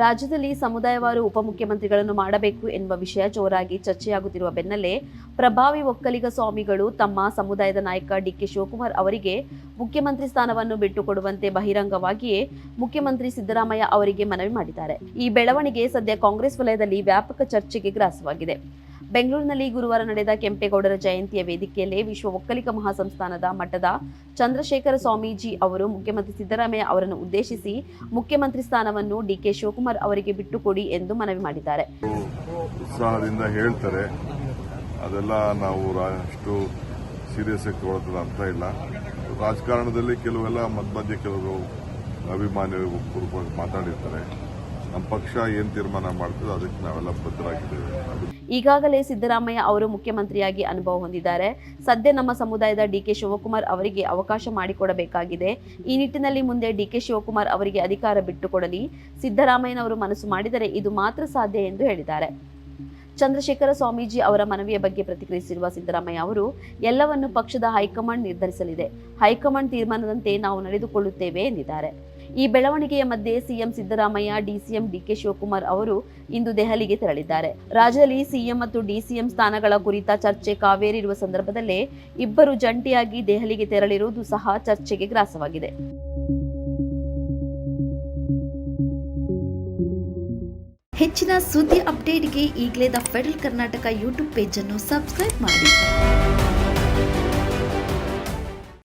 ರಾಜ್ಯದಲ್ಲಿ ಸಮುದಾಯವಾರು ಉಪಮುಖ್ಯಮಂತ್ರಿಗಳನ್ನು ಮಾಡಬೇಕು ಎನ್ನುವ ವಿಷಯ ಜೋರಾಗಿ ಚರ್ಚೆಯಾಗುತ್ತಿರುವ ಬೆನ್ನಲ್ಲೇ ಪ್ರಭಾವಿ ಒಕ್ಕಲಿಗ ಸ್ವಾಮಿಗಳು ತಮ್ಮ ಸಮುದಾಯದ ನಾಯಕ ಡಿಕೆ ಶಿವಕುಮಾರ್ ಅವರಿಗೆ ಮುಖ್ಯಮಂತ್ರಿ ಸ್ಥಾನವನ್ನು ಬಿಟ್ಟುಕೊಡುವಂತೆ ಬಹಿರಂಗವಾಗಿಯೇ ಮುಖ್ಯಮಂತ್ರಿ ಸಿದ್ದರಾಮಯ್ಯ ಅವರಿಗೆ ಮನವಿ ಮಾಡಿದ್ದಾರೆ. ಈ ಬೆಳವಣಿಗೆ ಸದ್ಯ ಕಾಂಗ್ರೆಸ್ ವಲಯದಲ್ಲಿ ವ್ಯಾಪಕ ಚರ್ಚೆಗೆ ಗ್ರಾಸವಾಗಿದೆ. ಬೆಂಗಳೂರಿನಲ್ಲಿ ಗುರುವಾರ ನಡೆದ ಕೆಂಪೇಗೌಡರ ಜಯಂತಿಯ ವೇದಿಕೆಯಲ್ಲಿ ವಿಶ್ವ ಒಕ್ಕಲಿಗ ಮಹಾಸಂಸ್ಥಾನದ ಮಠದ ಚಂದ್ರಶೇಖರ ಸ್ವಾಮೀಜಿ ಅವರು ಮುಖ್ಯಮಂತ್ರಿ ಸಿದ್ದರಾಮಯ್ಯ ಅವರನ್ನು ಉದ್ದೇಶಿಸಿ ಮುಖ್ಯಮಂತ್ರಿ ಸ್ಥಾನವನ್ನು ಡಿಕೆ ಶಿವಕುಮಾರ್ ಅವರಿಗೆ ಬಿಟ್ಟುಕೊಡಿ ಎಂದು ಮನವಿ ಮಾಡಿದ್ದಾರೆ. ಉತ್ಸಾಹದಿಂದ ಹೇಳ್ತಾರೆ. ಅದೆಲ್ಲ ನಾವು ಅಷ್ಟು ಸೀರಿಯಸ್ ಅರ್ಥ ಇಲ್ಲ. ರಾಜಕಾರಣದಲ್ಲಿ ಕೆಲವೆಲ್ಲ ಮಧ್ಯ ಕೆಲವರು ಅಭಿಮಾನಿ ಮಾತಾಡಿರ್ತಾರೆ. ಪಕ್ಷ ತೀರ್ಮಾನ ಮಾಡ್ತದೆ ಅದಕ್ಕೆ ನಾವೆಲ್ಲ ಬದ್ಧರಾಗಿದ್ದೇವೆ. ಈಗಾಗಲೇ ಸಿದ್ದರಾಮಯ್ಯ ಅವರು ಮುಖ್ಯಮಂತ್ರಿಯಾಗಿ ಅನುಭವ ಹೊಂದಿದ್ದಾರೆ. ಸದ್ಯ ನಮ್ಮ ಸಮುದಾಯದ ಡಿಕೆ ಶಿವಕುಮಾರ್ ಅವರಿಗೆ ಅವಕಾಶ ಮಾಡಿಕೊಡಬೇಕಾಗಿದೆ. ಈ ನಿಟ್ಟಿನಲ್ಲಿ ಮುಂದೆ ಡಿಕೆ ಶಿವಕುಮಾರ್ ಅವರಿಗೆ ಅಧಿಕಾರ ಬಿಟ್ಟುಕೊಡಲಿ. ಸಿದ್ದರಾಮಯ್ಯನವರು ಮನಸ್ಸು ಮಾಡಿದರೆ ಇದು ಮಾತ್ರ ಸಾಧ್ಯ ಎಂದು ಹೇಳಿದ್ದಾರೆ. ಚಂದ್ರಶೇಖರ ಸ್ವಾಮೀಜಿ ಅವರ ಮನವಿಯ ಬಗ್ಗೆ ಪ್ರತಿಕ್ರಿಯಿಸಿರುವ ಸಿದ್ದರಾಮಯ್ಯ ಅವರು, ಎಲ್ಲವನ್ನು ಪಕ್ಷದ ಹೈಕಮಾಂಡ್ ನಿರ್ಧರಿಸಲಿದೆ. ಹೈಕಮಾಂಡ್ ತೀರ್ಮಾನದಂತೆ ನಾವು ನಡೆದುಕೊಳ್ಳುತ್ತೇವೆ ಎಂದಿದ್ದಾರೆ. ಈ ಬೆಳವಣಿಗೆಯ ಮಧ್ಯೆ ಸಿಎಂ ಸಿದ್ದರಾಮಯ್ಯ, ಡಿಸಿಎಂ ಡಿಕೆ ಶಿವಕುಮಾರ್ ಅವರು ಇಂದು ದೆಹಲಿಗೆ ತೆರಳಿದ್ದಾರೆ. ರಾಜ್ಯದಲ್ಲಿ ಸಿಎಂ ಮತ್ತು ಡಿಸಿಎಂ ಸ್ಥಾನಗಳ ಕುರಿತ ಚರ್ಚೆ ಕಾವೇರಿರುವ ಸಂದರ್ಭದಲ್ಲೇ ಇಬ್ಬರು ಜಂಟಿಯಾಗಿ ದೆಹಲಿಗೆ ತೆರಳಿರುವುದು ಸಹ ಚರ್ಚೆಗೆ ಗ್ರಾಸವಾಗಿದೆ. ಹೆಚ್ಚಿನ ಸುದ್ದಿ ಅಪ್ಡೇಟ್ಗೆ ಈಗಲೇ ದ ಫೆಡರಲ್ ಕರ್ನಾಟಕ ಯೂಟ್ಯೂಬ್ ಪೇಜನ್ನು ಸಬ್ಸ್ಕ್ರೈಬ್ ಮಾಡಿ.